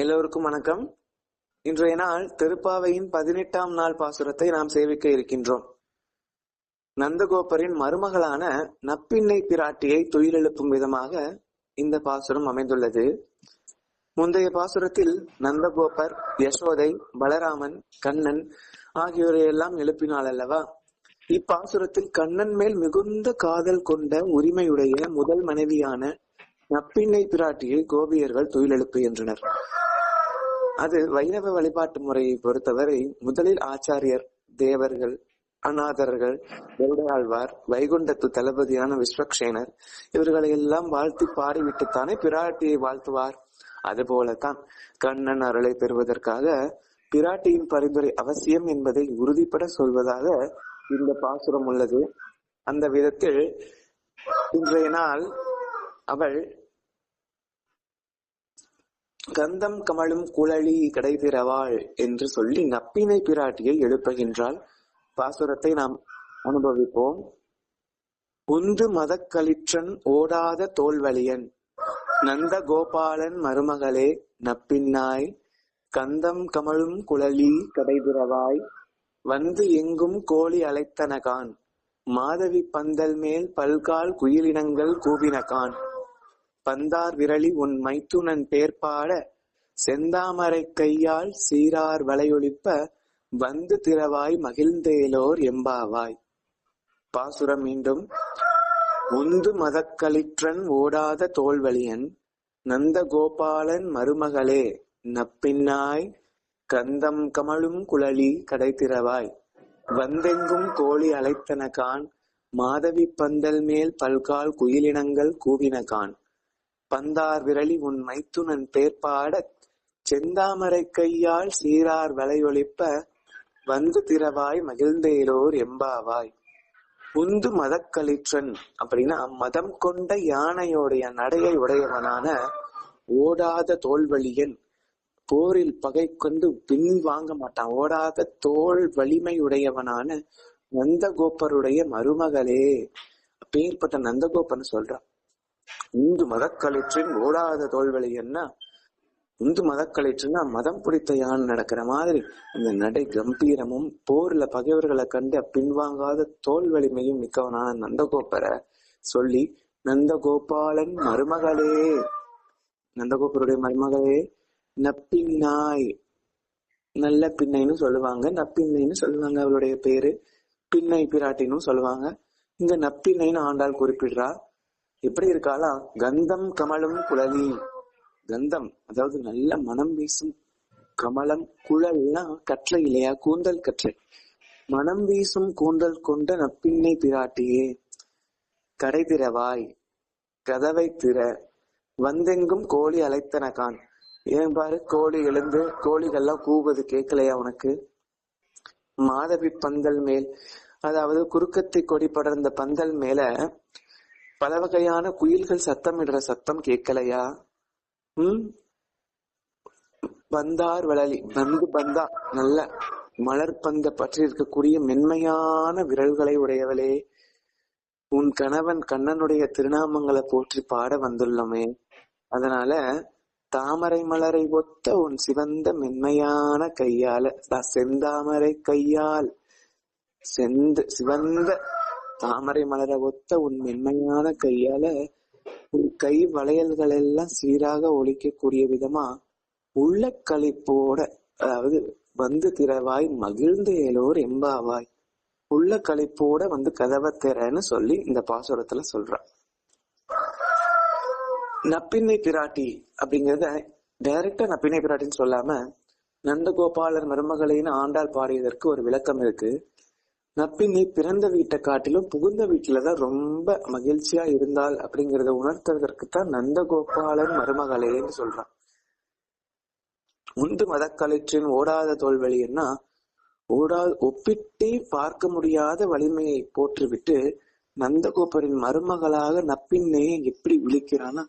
எல்லோருக்கும் வணக்கம். இன்றைய நாள் திருப்பாவையின் பதினெட்டாம் நாள் பாசுரத்தை நாம் சேவிக்க இருக்கின்றோம். நந்தகோபரின் மருமகளான நப்பிண்ணை பிராட்டியை துயிலெழுப்பும் விதமாக இந்த பாசுரம் அமைந்துள்ளது. முந்தைய பாசுரத்தில் நந்தகோபர் யசோதை பலராமன் கண்ணன் ஆகியோரை எல்லாம் எழுப்பினாள் அல்லவா? இப்பாசுரத்தில் கண்ணன் மேல் மிகுந்த காதல் கொண்ட உரிமையுடைய முதல் மனைவியான நப்பிண்ணை பிராட்டியை கோபியர்கள் துயிலெழுப்புகின்றனர். அது வைணவ வழிபாட்டு முறையை பொறுத்தவரை முதலில் ஆச்சாரியர் தேவர்கள் அநாதர்கள் கருடாழ்வார் வைகுண்டத்து தளபதியான விஸ்வக்ஷேனர் இவர்களை எல்லாம் வாழ்த்தி பாடிவிட்டுத்தானே பிராட்டியை வாழ்த்துவார். அதுபோலத்தான் கண்ணன் அருளை பெறுவதற்காக பிராட்டியின் பரிந்துரை அவசியம் என்பதை உறுதிப்பட சொல்வதாக இந்த பாசுரம் உள்ளது. அந்த விதத்தில் இன்றைய நாள் அவள் கந்தம் கமழும் குழலி கிடைதிரவாள் என்று சொல்லி நப்பினை பிராட்டியை எழுப்புகின்றாள். பாசுரத்தை நாம் அனுபவிப்போம். உந்து மதக்களிற்றன் ஓடாத தோல்வழியன் நந்த கோபாலன் மருமகளே நப்பின்னாய் கந்தம் கமழும் குழலி கடைபிறவாய் வந்து எங்கும் கோழி அழைத்தனகான் மாதவி பந்தல் மேல் பல்கால் குயிலினங்கள் கூவினகான். பந்தார் விரலி உன் மைத்துனன் பேர்பாட செந்தாமரை கையால் சீரார் வலையொழிப்ப வந்து திறவாய் மகிழ்ந்தேலோர் எம்பாவாய். பாசுரம் மீண்டும் உந்து மதக்களிற்றன் ஓடாத தோல்வழியன் நந்த கோபாலன் மருமகளே நப்பின்னாய் கந்தம் கமழும் குழலி கடைத்திரவாய் வந்தெங்கும் கோழி அழைத்தன கான் மாதவி பந்தல் மேல் பல்கால் குயிலினங்கள் கூவின கான் பந்தார் விரலி உன் மைத்துனன் பேர்பாட செந்தாமரை கையால் சீரார் வலையொழிப்ப வந்து திறவாய் மகிழ்ந்தேலோர் எம்பாவாய். உந்து மதக்களிற்றன் அப்படின்னா மதம் கொண்ட யானையோடைய நடையை உடையவனான ஓடாத தோல்வழியன் போரில் பகை கொண்டு பின் வாங்க மாட்டான். ஓடாத தோல் வலிமையுடையவனான நந்தகோப்பருடைய மருமகளே. பேர்பட்ட நந்தகோபன் சொல்றான். இந்து மதக்களிற்றின் ஓடாத தோல்வழியன்னா இந்து மதக்களிற்றுனா மதம் பிடித்த யான் நடக்கிற மாதிரி. இந்த நடை கம்பீரமும் போர்ல பகைவர்களை கண்டு பின்வாங்காத தோல் வலிமையும் மிக்கவனான நந்தகோபரை சொல்லி நந்தகோபாலன் மருமகளே நந்தகோபருடைய மருமகளே நப்பின்னாய். நல்ல பின்னைன்னு சொல்லுவாங்க நப்பின்னைன்னு சொல்லுவாங்க அவளுடைய பேரு. பின்னை பிராட்டின்னு சொல்லுவாங்க. இங்க நப்பின்னைன்னு ஆண்டாள் குறிப்பிடுறா. எப்படி இருக்காளா கந்தம் கமலம் குழலி. கந்தம் அதாவது நல்ல மனம் வீசும் கமலம் குழல்னா கற்றை இல்லையா? கூந்தல் கற்றை. மனம் வீசும் கூந்தல் கொண்ட நப்பின்னை பிராட்டியே கடை திறவாய் கதவை திற. வந்தெங்கும் கோழி அழைத்தனகான் ஏன் பாரு கோழி எழுந்து கோழிகள்லாம் கூவது கேட்கலையா உனக்கு? மாதவி பந்தல் மேல் அதாவது குறுக்கத்தை கொடி படர்ந்த பந்தல் மேல பல வகையான குயில்கள் சத்தமிடுற சத்தம் கேட்கலையா? உம் பந்தார் வளலி பந்து பந்தா நல்ல மலர் பந்த பற்றி இருக்கக்கூடிய மென்மையான விரல்களை உடையவளே. உன் கணவன் கண்ணனுடைய திருநாமங்களை போற்றி பாட வந்துள்ளோமே. அதனால தாமரை மலரை ஒத்த உன் சிவந்த மென்மையான கையால செந்தாமரை கையால் செந்து சிவந்த தாமரை மலர ஒத்த உன் மென்மையான கையால உன் கை வளையல்கள் எல்லாம் சீராக ஒழிக்கக்கூடிய விதமா உள்ள களிப்போட அதாவது வந்து திறவாய் மகிழ்ந்த ஏலோர் எம்பாவாய். உள்ள களிப்போட வந்து கதவை திறன்னு சொல்லி இந்த பாசுரத்துல சொல்றான் நப்பின்னை பிராட்டி அப்படிங்கறத டைரக்டா நப்பின்னை பிராட்டின்னு சொல்லாம நந்தகோபாலர் மருமகளின்னு ஆண்டாள் பாடியதற்கு ஒரு விளக்கம் இருக்கு. நப்பின்னை பிறந்த வீட்டை காட்டிலும் புகுந்த வீட்டுலதான் ரொம்ப மகிழ்ச்சியா இருந்தாள் அப்படிங்கறத உணர்த்துவதற்கு தான் நந்தகோபாலன் மருமகளேன்னு சொல்றான். உந்து மதக்களிற்றின் ஓடாத தோல்வழின்னா ஓடா ஒப்பிட்டே பார்க்க முடியாத வலிமையை போற்றுவிட்டு நந்தகோபரின் மருமகளாக நப்பின்னையை எப்படி விழிக்கிறான்னா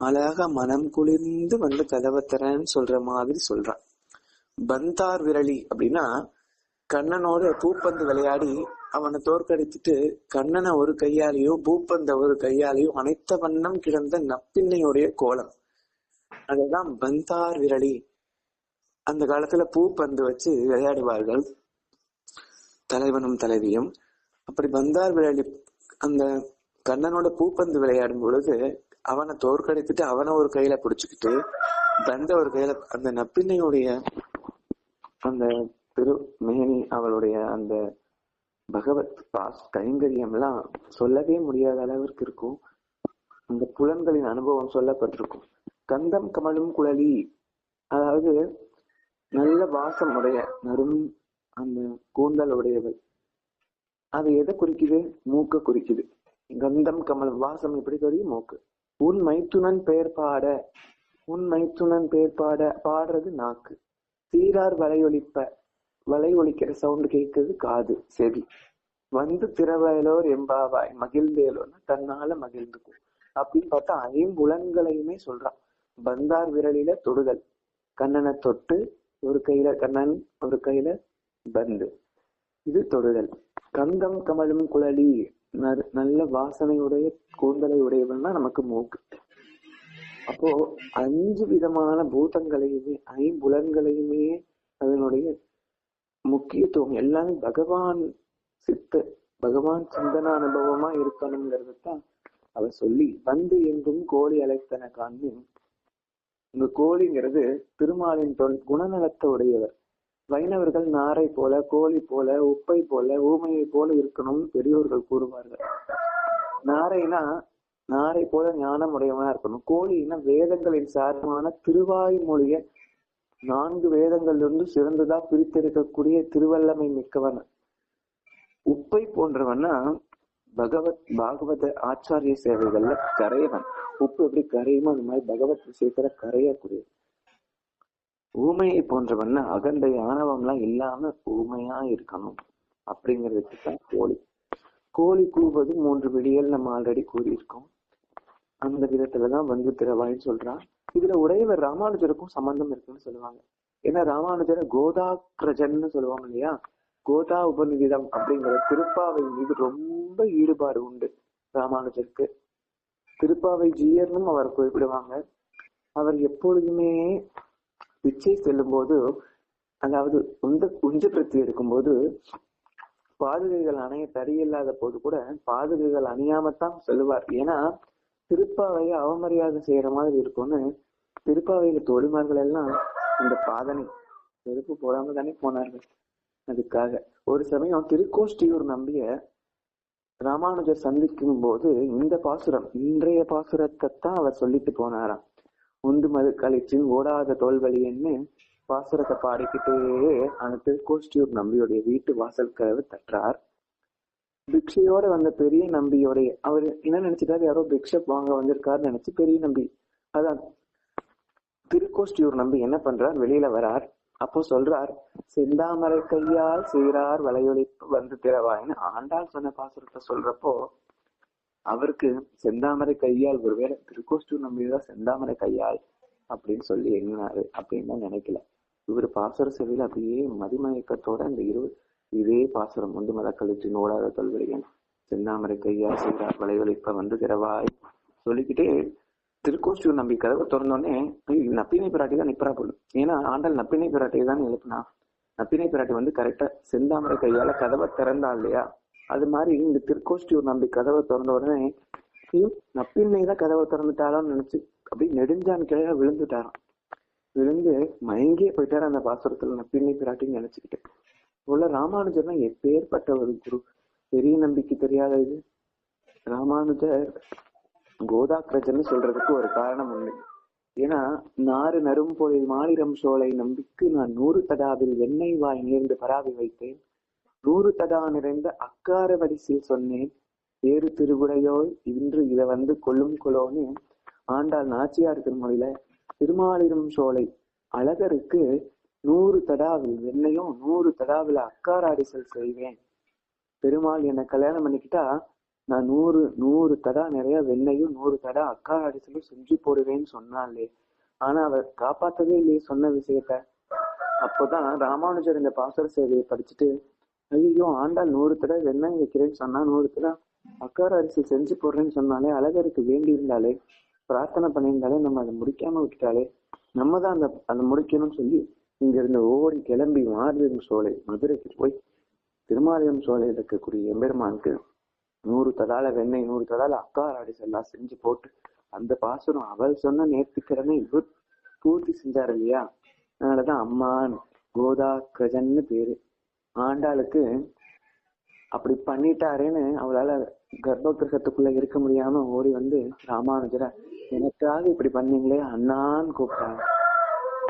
அழகா மனம் குளிர்ந்து வந்து கதவை தரேன்னு சொல்ற மாதிரி சொல்றான். பந்தார் விரலி அப்படின்னா கண்ணனோட பூப்பந்து விளையாடி அவனை தோற்கடித்துட்டு கண்ணனை ஒரு கையாலையும் பூப்பந்த ஒரு கையாலையும் அனைத்த வண்ணம் கிடந்த நப்பின்னையுடைய கோலம். அதுதான் பந்தார் விரலி. அந்த காலத்துல பூப்பந்து வச்சு விளையாடுவார்கள். தலைவனும் தலைவியும். அப்படி பந்தார் விரலி அந்த கண்ணனோட பூப்பந்து விளையாடும் பொழுது அவனை தோற்கடித்துட்டு அவனை ஒரு கையில பிடிச்சுக்கிட்டு பந்த ஒரு கையில அந்த நப்பின்னையுடைய அந்த திரு மேனி அவளுடைய அந்த பகவத் பாஸ் கைங்கரியம் எல்லாம் சொல்லவே முடியாத அளவிற்கு இருக்கும். அந்த புலன்களின் அனுபவம் சொல்லப்பட்டிருக்கும். கந்தம் கமலும் குழலி அதாவது நல்ல வாசம் உடைய நறும் அந்த கூந்தல் உடையவள். அது எதை குறிக்குது? மூக்க குறிக்குது. கந்தம் கமலம் வாசம் எப்படி தெரியும்? மூக்கு. உன் மைத்துனன் பெயர் பாட உன் மைத்துனன் பெயர் பாட பாடுறது நாக்கு. சீரார் வலையொலிப்ப வலை ஒலிக்கிற சவுண்ட் கேட்குது காது. செவி வந்து திறவயலோர் எம்பாவாய் மகிழ்ந்தேலோன்னா தன்னால மகிழ்ந்துக்கும். அப்படின்னு பார்த்தா ஐம்புலன்களையுமே சொல்றான். பந்தார் விரலில தொடுதல். கண்ணனை தொட்டு ஒரு கையில கண்ணன் ஒரு கையில பந்து. இது தொடுதல். கந்தம் கமலும் குழலி நல்ல வாசனையுடைய கூந்தலை உடையவன்னா நமக்கு மூக்கு. அப்போ அஞ்சு விதமான பூதங்களையுமே ஐம்புலன்களையுமே அதனுடைய முக்கியத்துவம் எல்லாமே பகவான் சித்த பகவான் சிந்தன அனுபவமா இருக்கணுங்கிறது தான் அவ சொல்லி வந்து எங்கும் கோழி அழைத்தன காண்பி இந்த கோழிங்கிறது திருமாலின் குணநலத்தை உடையவர். வைணவர்கள் நாரை போல கோழி போல உப்பை போல ஊமையை போல இருக்கணும்னு பெரியோர்கள் கூறுவார்கள். நாரைனா நாரை போல ஞானம் உடையவனா இருக்கணும். கோழின்னா வேதங்களின் சாரமான திருவாய்மொழிய நான்கு வேதங்களிலிருந்து சிறந்ததா பிரித்திருக்கக்கூடிய திருவல்லமை மிக்கவன். உப்பை போன்றவன்னா பகவத் பாகவத ஆச்சாரிய சேவைகள்ல கரையவன். உப்பு எப்படி கரையுமோ அந்த மாதிரி பகவத் விஷயத்துல கரையக்கூடிய. ஊமையை போன்றவன்னா அகண்ட ஆணவம்லாம் இல்லாம ஊமையா இருக்கணும். அப்படிங்கிறதுக்கு தான் கோழி. கோழி கூவது மூன்று விடியல் நம்ம ஆல்ரெடி கூறியிருக்கோம். அந்த விதத்துலதான் வந்து திரவாயின்னு சொல்றான். இதுல உடையவர் ராமானுஜருக்கும் சம்பந்தம் இருக்குன்னு சொல்லுவாங்க. ஏன்னா ராமானுஜரை கோதாக்கிரஜன்னு சொல்லுவாங்க இல்லையா? கோதா உபநிதிதம் அப்படிங்கிற திருப்பாவை மீது ரொம்ப ஈடுபாடு உண்டு ராமானுஜருக்கு. திருப்பாவை ஜீயர்னும் அவர் குறிப்பிடுவாங்க. அவர் எப்பொழுதுமே பிச்சை செல்லும் போது அதாவது உந்த குஞ்சு பிரத்தி எடுக்கும்போது பாதுகைகள் அணைய தடையில்லாத போது கூட பாதுகைகள் அணியாமத்தான் செல்லுவார். ஏன்னா திருப்பாவையை அவமரியாதை செய்யற மாதிரி இருக்கும்னு திருப்பாவையில தோழிமார்கள் எல்லாம் இந்த பாதனை செருப்பு போடாம தானே போனார்கள். அதுக்காக ஒரு சமயம் திருக்கோஷ்டியூர் நம்பிய ராமானுஜர் சந்திக்கும் போது இந்த பாசுரம் இன்றைய பாசுரத்தை தான் அவர் சொல்லிட்டு போனாராம். உந்து மது கழிச்சின் ஓடாத தோல்வழின்னு பாசுரத்தை பாடிக்கிட்டே அந்த திருக்கோஷ்டியூர் நம்பியுடைய வீட்டு வாசல் கதவு தட்டுறார். பிக்ஷையோட வந்த பெரிய நம்பியோடைய அவர் என்ன நினைச்சிட்டாரு? யாரோ பிக்ஷப் வாங்க வந்திருக்காருன்னு நினைச்சு பெரிய நம்பி. அதான். திருக்கோஷ்டியூர் நம்பி என்ன பண்றார்? வெளியில வரார். அப்போ சொல்றார் செந்தாமரை கையால் சீரார் வலையொலி வந்து திறவாயின்னு ஆண்டாள் சொன்ன பாசுரத்தை சொல்றப்போ அவருக்கு செந்தாமரை கையால் ஒருவேளை திருக்கோஷ்டியூர் நம்பிதான் செந்தாமரை கையால் அப்படின்னு சொல்லி எண்ணினாரு. அப்படின்னு தான் நினைக்கல. இவர் பாசுர செவியில் அப்படியே மதிமயக்கத்தோட அந்த இரு இதே பாசுரம் வந்து மத கழிச்சு நோடாத தொல்வழியன் செந்தாமரை கையா செய்தார் வளைவழிப்ப வந்து திறவாய். சொல்லிக்கிட்டே திருக்கோஷ்டியூர் நம்பி கதவை திறந்தோடனே ஐயோ, நப்பினை பிராட்டி தான் நிப்பரா போடும் ஏன்னா ஆண்டாள் நப்பினை பிராட்டியை தான் எழுப்புனா நப்பினை பிராட்டி வந்து கரெக்டா செந்தாமரை கையால கதவை திறந்தா இல்லையா? அது மாதிரி இந்த திருக்கோஷ்டியூர் நம்பி கதவை திறந்த உடனே நப்பின்னை தான் கதவை திறந்துட்டாளான்னு நினைச்சு அப்படியே நெடுஞ்சான் கிழ விழுந்துட்டாராம். விழுந்து மயங்கியே போயிட்டாரு அந்த பாசுரத்துல நப்பின்னை பிராட்டின்னு நினைச்சுக்கிட்டு. உள்ள ராமானுஜர்னா எப்பேற்பட்ட ஒரு குரு? பெரிய நம்பிக்கை தெரியாத இது. ராமானுஜர் கோதாக்கிரஜன்னு சொல்றதுக்கு ஒரு காரணம் உண்டு. ஏன்னா நாறு நறும்பொழில் மாநிலம் சோலை நம்பிக்கு நான் நூறு தடாவில் வெண்ணெய் வாய் நேர்ந்து பராவி வைத்தேன். நூறு தடா நிறைந்த அக்கார வரிசையில் சொன்னேன். ஏறு திருவுடையோய் இன்று இதை வந்து கொள்ளும் கொலோன்னு ஆண்டாள் நாச்சியார் திருமொழியில திருமாலிரும் சோலை அழகருக்கு நூறு தடாவில் வெண்ணையும் நூறு தடாவில் அக்காராடிசல் செய்வேன். பெருமாள் என்னை கல்யாணம் பண்ணிக்கிட்டா நான் நூறு நூறு தடா நிறைய வெண்ணையும் நூறு தடா அக்காராடிசலும் செஞ்சு போடுவேன்னு சொன்னாலே ஆனா அவர் காப்பாத்தவே இல்லையே சொன்ன விஷயத்த. அப்போதான் ராமானுஜர் இந்த பாசுர சேவையை படிச்சுட்டு ஐயோ ஆண்டாள் நூறு தடவை வெண்ணெய் வைக்கிறேன்னு சொன்னா நூறு தடவை அக்கார அரிசி செஞ்சு போடுறேன்னு சொன்னாலே அழகருக்கு வேண்டி இருந்தாலே பிரார்த்தனை பண்ணியிருந்தாலே நம்ம அதை முடிக்காம விட்டுட்டாலே நம்ம தான் அந்த அதை முடிக்கணும்னு சொல்லி இங்கிருந்து ஓடி கிளம்பி மாரியம் சோலை மதுரைக்கு போய் திருமாலியம் சோலையில் இருக்கக்கூடிய எம்பெருமானுக்கு நூறு தலால வெண்ணெய் நூறு தலால அக்காராடிஸ் எல்லாம் செஞ்சு போட்டு அந்த பாசனம் அவள் சொன்ன நேர்த்திக்கிறனே இவர் பூர்த்தி செஞ்சார் இல்லையா? அதனாலதான் அம்மான் கோதா கஜன்னு பேரு. ஆண்டாளுக்கு அப்படி பண்ணிட்டாரேன்னு அவளால கர்ப்ப கிரகத்துக்குள்ள இருக்க முடியாம ஓடி வந்து ராமானுஜரை எனக்காக இப்படி பண்ணீங்களே அண்ணான்னு கூப்பிட்டாங்க.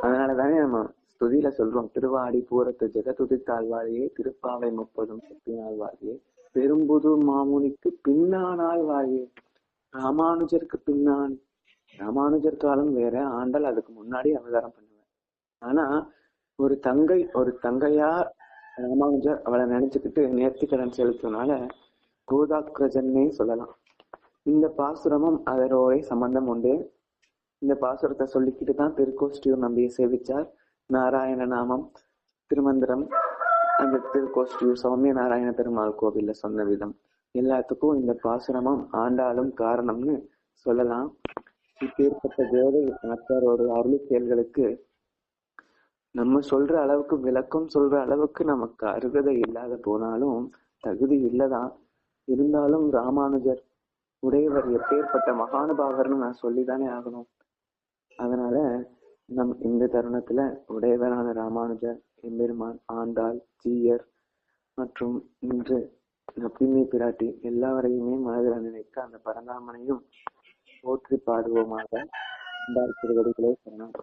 அதனால தானே நம்ம துதியில சொல்றோம் திருவாடி பூரத்து ஜெகதுதித்தாழ்வாழியே திருப்பாவை முப்பதும் செப்பினால் வாழியே பெரும்புது மாமுனிக்கு பின்னானால் வாழியே ராமானுஜருக்கு பின்னான். ராமானுஜர் காலம் வேற ஆண்டால் அதுக்கு முன்னாடி அவதாரம் பண்ணுவேன். ஆனா ஒரு தங்கை ஒரு தங்கையா ராமானுஜர் அவளை நினைச்சுக்கிட்டு நேர்த்திக்கடன் செலுத்தினால கோதாக்கிரஜன்னே சொல்லலாம். இந்த பாசுரமும் அதனோட சம்பந்தம் உண்டு. இந்த பாசுரத்தை சொல்லிக்கிட்டு தான் திருக்கோஷ்டியூர் நம்பியை சேவிச்சார். நாராயண நாமம் திருமந்திரம் அந்த திருக்கோஷ்டியூர் சௌமிய நாராயண பெருமாள் கோவில்ல சொன்ன விதம். எல்லாத்துக்கும் இந்த பாசுரமும் ஆண்டாலும் காரணம்னு சொல்லலாம். இப்பேற்பட்ட தேவை ஆச்சாரோட அருளி செயல்களுக்கு நம்ம சொல்ற அளவுக்கு விளக்கம் சொல்ற அளவுக்கு நமக்கு அருகதை இல்லாத போனாலும் தகுதி இல்லதான். இருந்தாலும் ராமானுஜர் உடையவர் எப்பேற்பட்ட மகானுபாவர்னு நான் சொல்லிதானே ஆகணும். அதனால நம் இந்த தருணத்துல உடையவரான ராமானுஜர் எம்பெருமான் ஆண்டாள் ஜீயர் மற்றும் இன்று நப்பிமை பிராட்டி எல்லாவரையுமே மனதில் நினைக்க அந்த பரந்தாமனையும் போற்றி பாடுவோமாக. திருவடிகளே சரணம்.